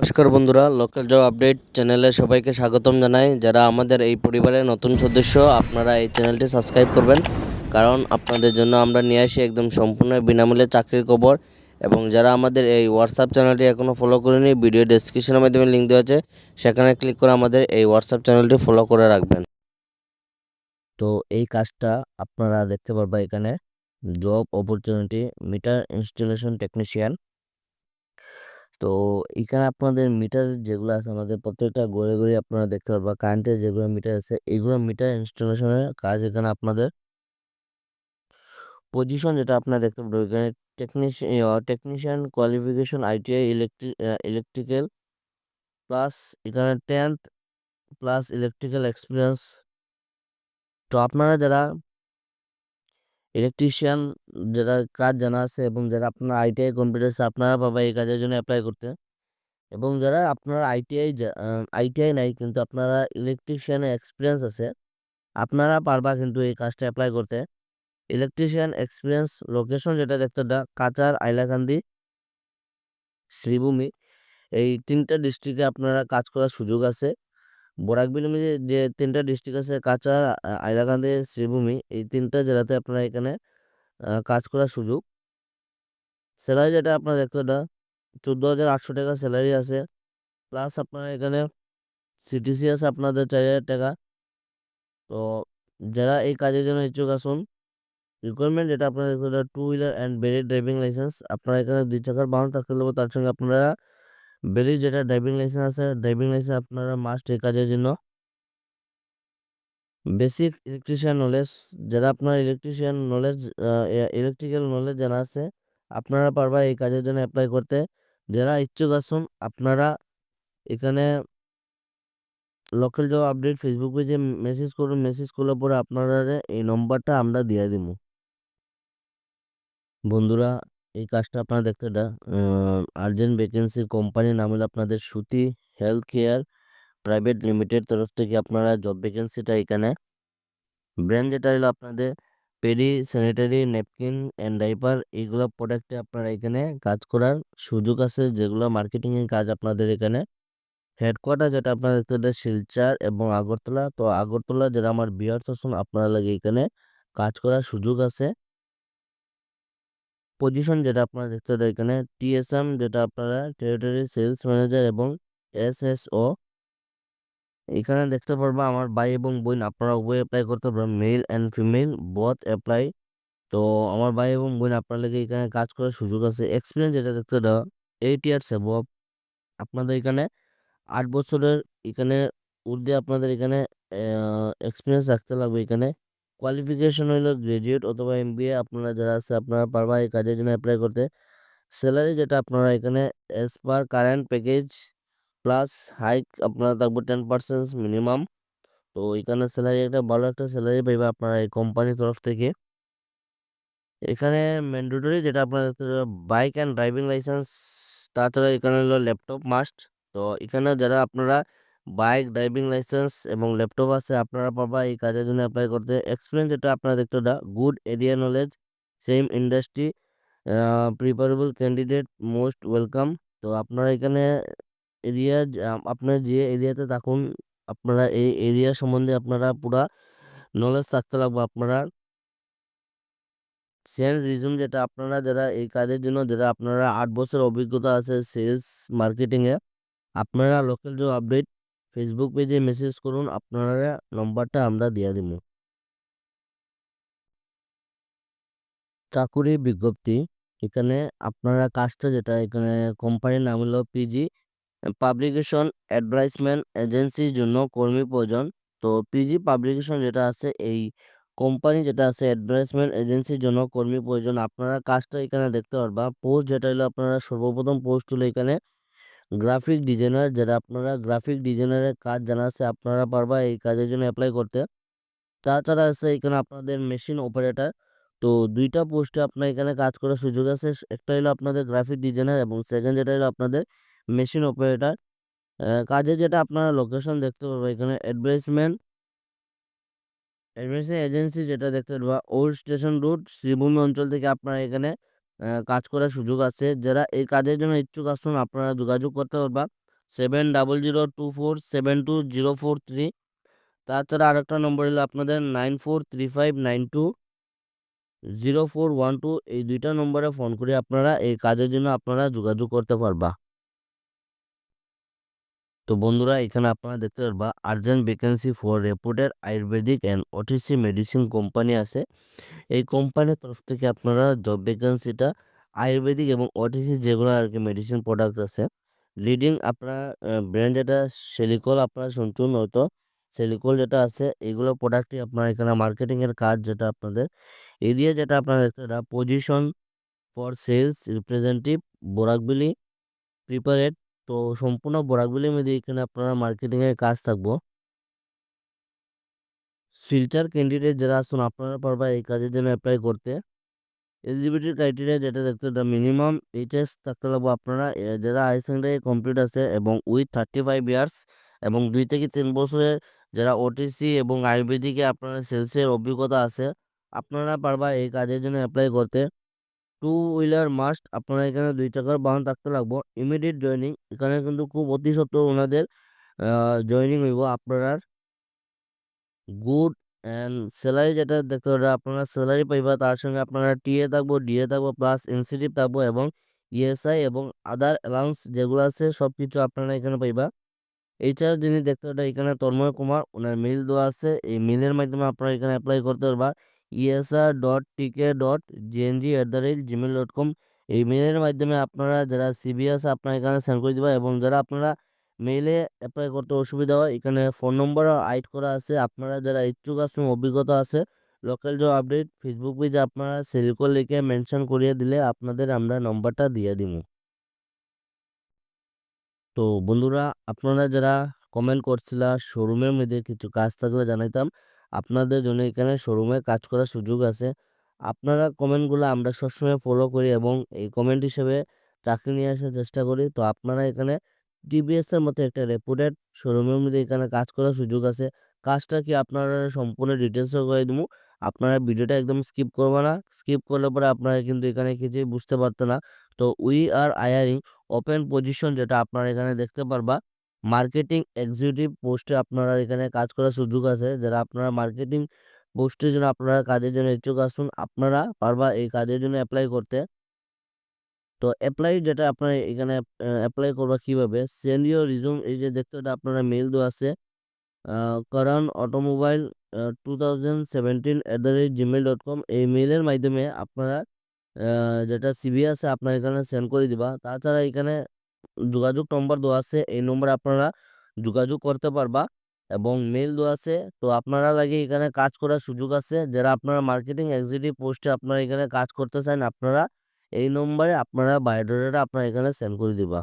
নমস্কার বন্ধুরা, local job update চ্যানেলে সবাইকে স্বাগতম জানাই। যারা আমাদের এই পরিবারের নতুন সদস্য, আপনারা এই চ্যানেলটি সাবস্ক্রাইব করবেন। কারণ আপনাদের জন্য আমরা নিয়ে আসি একদম সম্পূর্ণ বিনামূল্যে চাকরির খবর। এবং যারা আমাদের এই হোয়াটসঅ্যাপ চ্যানেলটি এখনও ফলো করেনি ভিডিও ডেসক্রিপশনের মাধ্যমে লিঙ্ক দেওয়া আছে, সেখানে ক্লিক করে আমাদের এই হোয়াটসঅ্যাপ চ্যানেলটি ফলো করে রাখবেন। তো এই কাজটা আপনারা দেখতে পারবেন এখানে job opportunity meter installation technician তো এখানে আপনাদের মিটার যেগুলো আছে, আমাদের প্রত্যেকটা ঘরে ঘরে আপনারা দেখতে পারবা কারেন্টের যেগুলো মিটার আছে এইগুলো মিটার ইনস্টলেশনের কাজ এখানে আপনাদের পজিশন যেটা আপনারা দেখতে পারবেন, এখানে technician technician qualification ITI electric electrical plus এখানে টেন্থ প্লাস ইলেকট্রিক্যাল এক্সপিরিয়েন্স তো আপনারা যারা ইলেকট্রিশিয়ান যারা কাজ জানা আছে এবং যারা আপনার আইটিআই কম্পিউটার আছে, আপনারা পাবা এই কাজের জন্য অ্যাপ্লাই করতে। এবং যারা আপনার আইটিআই আইটিআই নাই, কিন্তু আপনারা ইলেকট্রিশিয়ানের এক্সপিরিয়েন্স আছে, আপনারা পারবা কিন্তু এই কাজটা অ্যাপ্লাই করতে। ইলেকট্রিশিয়ান এক্সপিরিয়েন্স লোকেশন যেটা দেখতে কাচার আইলাকান্দি, শ্রীভূমি। এই তিনটা ডিস্ট্রিক্টে আপনারা কাজ করার সুযোগ আছে। বরাক বিলুমে যে তিনটা ডিস্ট্রিক্ট আছে কাচার আ- আইলাকান্দি শ্রীভূমি, এই তিনটা জেলাতে আপনারা এখানে কাজ করার সুযোগ। স্যালারি যেটা আপনার দেখতে দা চোদ্দ হাজার আটশো টাকা স্যালারি আছে। প্লাস আপনারা এখানে সিটিসি আছে আপনাদের চার হাজার টাকা। তো যারা এই কাজের জন্য ইচ্ছুক আসুন রিকোয়ারমেন্ট যেটা আপনারা দেখতে পারেন টু হুইলার অ্যান্ড বেরিড ড্রাইভিং লাইসেন্স আপনারা এখানে দুই চাকার বাহন থাকতে হবে তার সঙ্গে আপনারা বেরিড যেটা ড্রাইভিং লাইসেন্স আছে ড্রাইভিং লাইসেন্স আপনারা মাস্ট এই কাজের জন্য বেসিক ইলেকট্রিশিয়ান নলেজ যারা আপনার ইলেকট্রিশিয়ান নলেজ ইলেকট্রিক্যাল নলেজ জানা আছে, আপনারা পারবা এই কাজের জন্য অ্যাপ্লাই করতে। যারা ইচ্ছুক আসুন, আপনারা এখানে লোকাল জব আপডেট ফেসবুক পেজে মেসেজ করুন মেসেজ করলে পরে আপনারা এই নম্বরটা আমরা দিয়ে দিব। বন্ধুরা এই কাজটা আপনারা দেখতে এটা আর্জেন্ট ভ্যাকেন্সি কোম্পানির নাম হলো আপনাদের সুতি হেলথ কেয়ার প্রাইভেট লিমিটেড তরফ থেকে আপনারা জব ভ্যাকেন্সিটা এখানে ব্র্যান্ড যেটা হলো আপনাদের পেরি স্যানিটারি ন্যাপকিন অ্যান্ড ডাইপার এইগুলো প্রোডাক্টে আপনারা এখানে কাজ করার সুযোগ আছে। যেগুলো মার্কেটিংয়ের কাজ আপনাদের এখানে হেডকোয়ার্টার যেটা আপনারা দেখতে পাচ্ছেন শিলচার এবং আগরতলা। তো আগরতলা যারা আমার বিয়ার্স আছেন, আপনারা লাগে এখানে কাজ করার সুযোগ আছে। পজিশন যেটা আপনারা দেখতে পাচ্ছেন এখানে টিএসএম যেটা আপনারা টেরিটরি সেলস ম্যানেজার এবং এসএসও এখানে দেখতে পারব আমার ভাই এবং বোন, আপনারা উভয় অ্যাপ্লাই করতে পারবেন male and female both apply তো আমার ভাই এবং বোন আপনার লাগে এখানে কাজ করার সুযোগ আছে। এক্সপিরিয়েন্স যেটা দেখতে দাও এইট ইয়ার্স অ্যাবভ আপনাদের এখানে আট বছরের এখানে ঊর্ধ্বে আপনাদের এখানে এক্সপিরিয়েন্স রাখতে লাগবে এখানে। কোয়ালিফিকেশন হইল গ্রাজুয়েট অথবা এমবিএ আপনারা যারা আছে আপনারা পারবা এই কাজের জন্য অ্যাপ্লাই করতে। স্যালারি যেটা আপনারা এখানে as per current package plus hike আপনারা থাকবে টেন পার্সেন্ট মিনিমাম তো এখানে স্যালারি একটা ভালো একটা স্যালারি পাইবে আপনারা এই কোম্পানির তরফ থেকে। এখানে ম্যান্ডেটরি যেটা আপনার বাইক অ্যান্ড ড্রাইভিং লাইসেন্স তাছাড়া এখানে হলো ল্যাপটপ মাস্ট তো এখানে যারা আপনারা বাইক, ড্রাইভিং লাইসেন্স এবং ল্যাপটপ আছে। আপনারা পাবা এই কাজের জন্য অ্যাপ্লাই করতে। এক্সপিরিয়েন্স যেটা আপনারা দেখতে the good area knowledge same industry preferable candidate most welcome তো আপনারা এখানে এরিয়া আপনার যে এরিয়াতে থাকুন, আপনারা এই এরিয়া সম্বন্ধে আপনারা পুরা নলেজ থাকতে লাগবে আপনারা। সেম রিজুম যেটা আপনারা যারা এই কাজের জন্য, যারা আপনারা আট বছর অভিজ্ঞতা আছে সেলস মার্কেটিংয়ে আপনারা লোকাল জব আপডেট ফেসবুক পেজে মেসেজ করুন, আপনারা নম্বরটা আমরা দিয়ে দিব চাকুরি বিজ্ঞপ্তি, এখানে আপনারা কাজটা যেটা, এখানে কোম্পানির নাম হলো পিজি পাবলিকেশন অ্যাডভার্টাইজমেন্ট এজেন্সির জন্য কর্মী প্রয়োজন। তো পিজি পাবলিকেশন যেটা আছে, এই কোম্পানি যেটা আছে অ্যাডভার্টাইজমেন্ট এজেন্সির জন্য কর্মী প্রয়োজন। আপনারা কাজটা এখানে দেখতে পারবা। পোস্ট যেটা হলো, আপনারা সর্বপ্রথম পোস্ট হলো এখানে গ্রাফিক ডিজাইনার যারা আপনারা গ্রাফিক ডিজাইনারের কাজ জানা আছে, আপনারা পারবা এই কাজের জন্য অ্যাপ্লাই করতে। তাছাড়া আছে এখানে আপনাদের মেশিন অপারেটর তো দুইটা পোস্টে আপনার এখানে কাজ করার সুযোগ আছে। একটা হলো আপনাদের গ্রাফিক ডিজাইনার এবং সেকেন্ড যেটা হলো আপনাদের মেশিন অপারেটর কাজে যেটা আপনারা লোকেশন দেখতে পারব, এখানে অ্যাডভার্টাইজমেন্ট অ্যাডভার্টাইজমেন্ট এজেন্সি যেটা দেখতে পারবা ওল্ড স্টেশন রোড শ্রীভূমি অঞ্চল থেকে আপনারা এখানে কাজ করার সুযোগ আছে। যারা এই কাজের জন্য ইচ্ছুক আসুন, আপনারা যোগাযোগ করতে পারবা। Seven double zero two four seven two zero four three. তাছাড়া আরেকটা নম্বর হলো আপনাদের nine four three five nine two zero four one two. এই দুইটা নম্বরে ফোন করে আপনারা এই কাজের জন্য আপনারা যোগাযোগ করতে পারবা। তো বন্ধুরা, এখানে আপনারা দেখতে পারবা urgent vacancy for reputed ayurvedic and OTC medicine company আছে। এই কোম্পানির তরফ থেকে আপনারা জব ভ্যাকেন্সিটা আয়ুর্বেদিক এবং ওটিসি যেগুলো আর কি মেডিসিন প্রোডাক্ট আছে লিডিং আপনার ব্র্যান্ড যেটা সেলিকল আপনারা শুনছুন হয়তো। সেলিকল যেটা আছে, এগুলো প্রোডাক্টই আপনার এখানে মার্কেটিংয়ের কাজ যেটা আপনাদের, এই দিয়ে যেটা আপনারা দেখতে position for sales representative Barak valley preferred তো সম্পূর্ণ বরাকবিলির মধ্যে এখানে আপনারা মার্কেটিংয়ের কাজ থাকব। ফিল্টার ক্যান্ডিডেট যারা আসুন আপনারা পারবা এই কাজের জন্য অ্যাপ্লাই করতে। এলিজিবিলিটি ক্রাইটেরিয়া যেটা দেখতে মিনিমাম এইচএস থাকতে লাগবো আপনারা। যারা হাই সেকেন্ডারি কমপ্লিট আছে এবং উইথ থার্টি ফাইভ ইয়ার্স এবং দুই থেকে তিন বছরের যারা ওটিসি এবং আয়ুর্বেদিকে আপনারা সেলসের অভিজ্ঞতা আছে, আপনারা পারবা এই কাজের জন্য অ্যাপ্লাই করতে। টু হুইলার মাস্ট আপনারা এখানে দুই চাকার বাহন থাকতে লাগবো। ইমিডিয়েট জয়নিং এখানে কিন্তু খুব অতি সত্ত্বর ওনাদের জয়নিং হইব আপনার গুড অ্যান্ড স্যালারি যেটা দেখতে পারে আপনারা স্যালারি পাইবা, তার সঙ্গে আপনারা টিএ থাকব ডিএ থাকব প্লাস ইনসেন্টিভ থাকব এবং ইএসআই এবং আদার অ্যালাউন্স যেগুলো আছে সব কিছু আপনারা এখানে পাইবা। এছাড়া যিনি দেখতে পারেন এখানে তন্ময় কুমার, ওনার মিল দেওয়া আছে। এই মিলের মাধ্যমে আপনারা এখানে অ্যাপ্লাই করতে পারবা। ESR dot TK dot GNG at the rate Gmail dot com এই মেলের মাধ্যমে আপনারা যারা সিবি আছে, আপনারা এখানে সেন্ড করে দেবা এবং যারা আপনারা মেইলে অ্যাপ্লাই করতে অসুবিধা হয়, এখানে ফোন নম্বরও আইড করা আছে। আপনারা যারা ইচ্ছুক আছেন, অভিজ্ঞতা আছে লোকাল জব আপডেট ফেসবুক পেজে আপনারা সেলকো লিখে মেনশন করিয়ে দিলে আপনাদের আমরা নম্বরটা দিয়ে দিব। তো বন্ধুরা, আপনারা যারা কমেন্ট করছিলা শোরুমের মধ্যে কিছু কাজ থাকলে জানাইতাম। আপনাদের জন্য এখানে শোরুমে কাজ করার সুযোগ আছে। আপনারা কমেন্টগুলো আমরা সবসময় ফলো করি এবং এই কমেন্ট হিসেবে চাকরি নিয়ে আসার চেষ্টা করি। তো আপনারা এখানে টিভিএসের মতো একটা রেপুটেড শোরুমের মধ্যে এখানে কাজ করার সুযোগ আছে। কাজটা কি আপনারা সম্পূর্ণ ডিটেলসও করে দেবো। আপনারা ভিডিওটা একদম স্কিপ করবে না। স্কিপ করলে পরে আপনারা কিন্তু এখানে কিছুই বুঝতে পারতেন না। তো we are hiring open position যেটা আপনারা এখানে দেখতে পারবা। মার্কেটিং এক্সিকিউটিভ পোস্টে আপনারা এখানে কাজ করার সুযোগ আছে। যারা আপনারা মার্কেটিং পোস্টের জন্য আপনারা কাজের জন্য ইচ্ছুক আসুন আপনারা পারবা এই কাজের জন্য অ্যাপ্লাই করতে। তো অ্যাপ্লাই যেটা আপনারা এখানে অ্যাপ্লাই করবা কীভাবে? সেন্ড ইউর রিজুম এই যে দেখতে আপনারা মেল দেওয়া আছে। Karan automobile two thousand seventeen at the rate Gmail dot com এই মেলের মাধ্যমে আপনারা যেটা সিবি আছে আপনার এখানে সেন্ড করে দিবা। তাছাড়া এখানে যোগাযোগ নম্বর দেওয়া আছে, এই নম্বরে আপনারা যোগাযোগ করতে পারবা এবং মেল দেওয়া আছে। তো আপনারা লাগে এখানে কাজ করার সুযোগ আছে। যারা আপনারা মার্কেটিং এক্সিকিউটিভ পোস্টে আপনারা এখানে কাজ করতে চান, আপনারা এই নম্বরে আপনারা বায়োডাটাটা আপনারা এখানে সেন্ড করে দিবা।